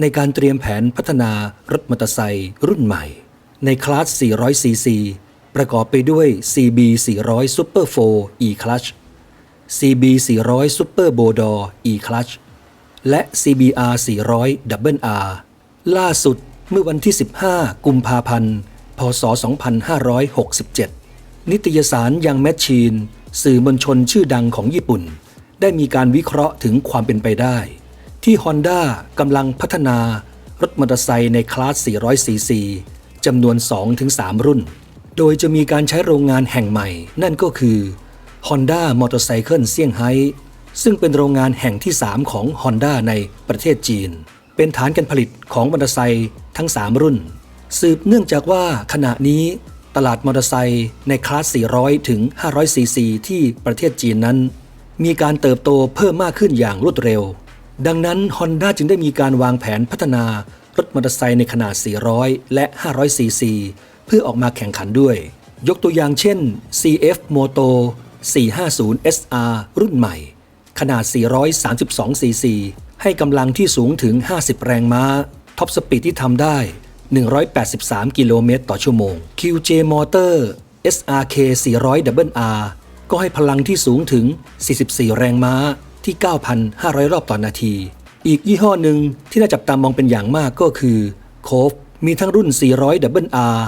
ในการเตรียมแผนพัฒนารถมอเตอร์ไซค์รุ่นใหม่ ในคลาส 400cc ประกอบไปด้วย CB 400 Super 4 E Clutch CB 400 Super b o d o r E Clutch และ CBR 400 Double R ล่าสุดเมื่อวันที่ 15 กุมภาพันธ์ พศ 2567 นิตยสารยังแมชชีน สื่อมวลชนชื่อดังของญี่ปุ่น ได้มีการวิเคราะห์ถึงความเป็นไปได้ ที่ Honda กำลังพัฒนารถมอเตอร์ไซค์ในคลาส 400cc จำนวน 2-3 รุ่น โดยจะมีการใช้โรงงานแห่งใหม่ นั่นก็คือ Honda Motorcycle เซี่ยงไฮ้ซึ่งเป็นโรงงานแห่งที่ 3 ของ Honda ในประเทศจีน เป็นฐานการผลิตของมอเตอร์ไซค์ทั้ง 3 รุ่น สืบเนื่องจากว่าขณะนี้ตลาดมอเตอร์ไซค์ในคลาส 400 ถึง 500 ซีซีที่ประเทศจีนนั้น มีการเติบโตเพิ่มมากขึ้นอย่างรวดเร็ว ดังนั้น Honda จึงได้มีการวางแผนพัฒนารถมอเตอร์ไซค์ในขนาด 400 และ 500 ซีซี เพื่อออกมาแข่งขันด้วย ยกตัวอย่างเช่น CF Moto 450 SR รุ่นใหม่ ขนาด 432 ซีซี ให้กำลังที่สูงถึง 50 แรงม้า ท็อปสปีดที่ทำได้ 183 กิโลเมตรต่อชั่วโมง QJ Motor SRK 400 WR ก็ให้พลังที่สูงถึง 44 แรงม้า ที่ 9,500 รอบต่อนนาที อีกยี่ห้อหนึ่งที่น่าจับตามองเป็นอย่างมากก็คือ c o v มีทั้งรุ่น 400 WR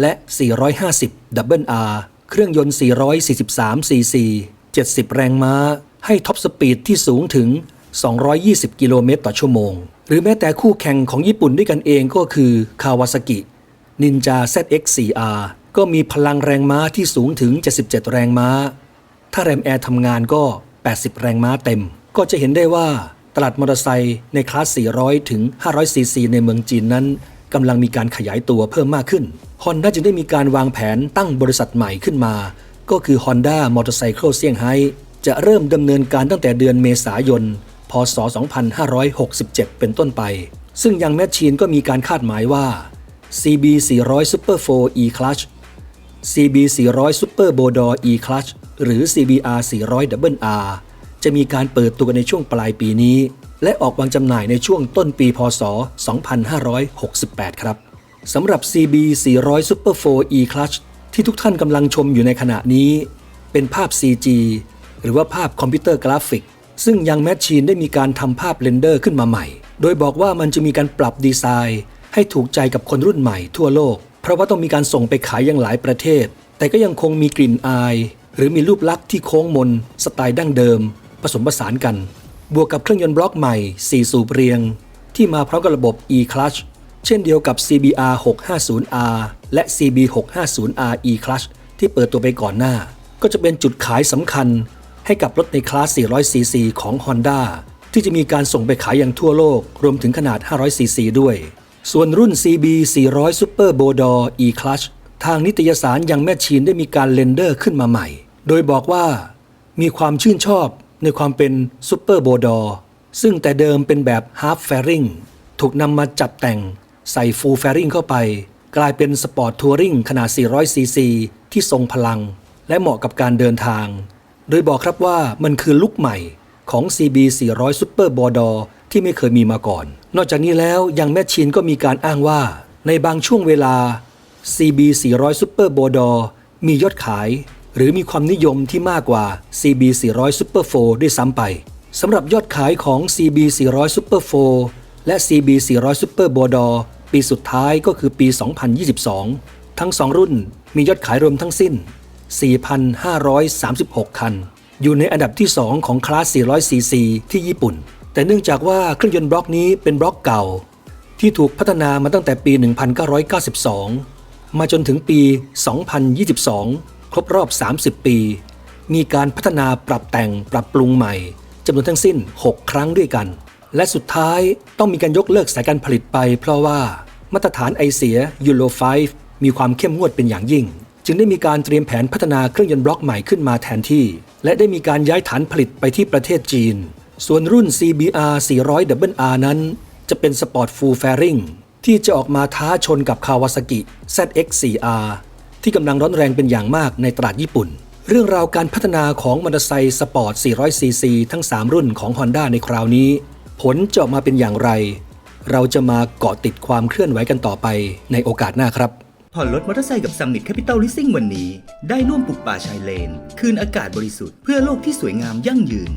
และ 450 WR เครื่องยนต์ 443 cc 70 แรงม้า ให้ท็อปสปีดที่สูงถึง 220 กิโลเมตรต่อชั่วโมง หรือแม้แต่คู่แข่งของญี่ปุ่นด้วยกันเองก็คือคาวาซากิ Ninja ZX4R ก็มีพลังแรงม้าที่สูงถึง 77 แรงม้า ถ้าแรมแอร์ทำงานก็ 80 แรงม้าเต็ม ก็จะเห็นได้ว่าตลาดมอเตอร์ไซค์ในคลาส 400 ถึง 500 ซีซี ในเมืองจีนนั้นกำลังมีการขยายตัวเพิ่มมากขึ้น Honda จึงได้มีการวางแผนตั้งบริษัทใหม่ขึ้นมา ก็คือ Honda Motorcycle เซี่ยงไฮ้จะเริ่มดำเนินการตั้งแต่เดือนเมษายน พศ 2567 เป็นต้นไป ซึ่งยังแมชชีนก็มีการคาดหมายว่า CB 400 Super 4 E Clutch CB 400 Super b o d o r E Clutch หรือ CBR 400 Double R จะมีการเปิดตัวกันในช่วงปลายปีนี้ และออกวางจำหน่ายในช่วงต้นปีพศ 2568 ครับสำหรับ CB 400 Super 4 E Clutch ที่ทุกท่านกำลังชมอยู่ในขณะนี้ เป็นภาพ CG หรือว่าภาพคอมพิวเตอร์กราฟิก ซึ่งยังแมชชีนได้มีการทำภาพเรนเดอร์ขึ้นมาใหม่ โดยบอกว่ามันจะมีการปรับดีไซน์ ให้ถูกใจกับคนรุ่นใหม่ทั่วโลก ราะว่าต้องมีการส่งไปขายยังหลายประเทศ แต่ก็ยังคงมีกลิ่นอาย หรือมีรูปลักษณ์ที่โค้งมน สไตล์ดั้งเดิม ผสมผสานกัน บวกกับเครื่องยนต์บล็อกใหม่ 4 สูบเรียง ที่มาพร้อมกับระบบ e-clutch เช่นเดียวกับ CBR 650R และ CB 650R e-clutch ที่เปิดตัวไปก่อนหน้า ก็จะเป็นจุดขายสำคัญ ให้กับรถในคลาส 400cc ของ Honda ที่จะมีการส่งไปขายอย่างทั่วโลก รวมถึงขนาด 500cc ด้วย ส่วนรุ่น CB 400 Super b o d o r e-clutch ทางนิตยสารยังแมชชีนได้มีการเรนเดอร์ขึ้นมาใหม่ โดยบอกว่ามีความชื่นชอบในความเป็น Super b o d o r ซึ่งแต่เดิมเป็นแบบ Half Fairing ถูกนำมาจัดแต่งใส่ Full Fairing เข้าไป กลายเป็นสปอร์ตทัวริงขนาด 400cc ที่ทรงพลัง และเหมาะกับการเดินทาง โดยบอกครับว่ามันคือลุคใหม่ของ CB 400 Super b o d o r ที่ไม่เคยมีมาก่อน นอกจากนี้แล้วยังแมชชีนก็มีการอ้างว่าในบางช่วงเวลา CB 400 Super b o d o r มียอดขาย หรือมีความนิยมที่มากกว่า CB 400 Super 4ด้วยซ้ำไปสำหรับยอดขายของ CB 400 Super 4และ CB 400 Super b o d o r ปีสุดท้ายก็คือปี 2022 ทั้ง 2 รุ่นมียอดขายรวมทั้งสิ้น 4,536 คัน อยู่ในอันดับที่ 2 ของคลาส 400cc ที่ญี่ปุ่น แต่เนื่องจากว่าเครื่องยนต์บล็อกนี้เป็นบล็อกเก่า ที่ถูกพัฒนามาตั้งแต่ปี 1992 มาจนถึงปี 2022 ครบรอบ 30 ปี มีการพัฒนาปรับแต่งปรับปรุงใหม่จำนวนทั้งสิ้น 6 ครั้งด้วยกัน และสุดท้ายต้องมีการยกเลิกสายการผลิตไปเพราะว่ามาตรฐานไอเสีย Euro 5มีความเข้มงวดเป็นอย่างยิ่ง จึงได้มีการเตรียมแผนพัฒนาเครื่องยนต์บล็อกใหม่ขึ้นมาแทนที่ และได้มีการย้ายฐานผลิตไปที่ประเทศจีน ส่วนรุ่น CBR 400R นั้น จะเป็นสปอร์ตฟูลแฟริงที่จะออกมาท้าชนกับ Kawasaki ZX4R ที่กำลังร้อนแรงเป็นอย่างมากในตลาดญี่ปุ่น เรื่องราวการพัฒนาของมอเตอร์ไซค์สปอร์ต 400cc ทั้ง 3 รุ่นของ Honda ในคราวนี้ ผลจะออกมาเป็นอย่างไร เราจะมาเกาะติดความเคลื่อนไหวกันต่อไปในโอกาสหน้าครับผ่อนรถมอเตอร์ไซค์กับ Summit Capital Leasing วันนี้ ได้ร่วมปลูกป่าชายเลน คืนอากาศบริสุทธิ์เพื่อโลกที่สวยงามยั่งยืน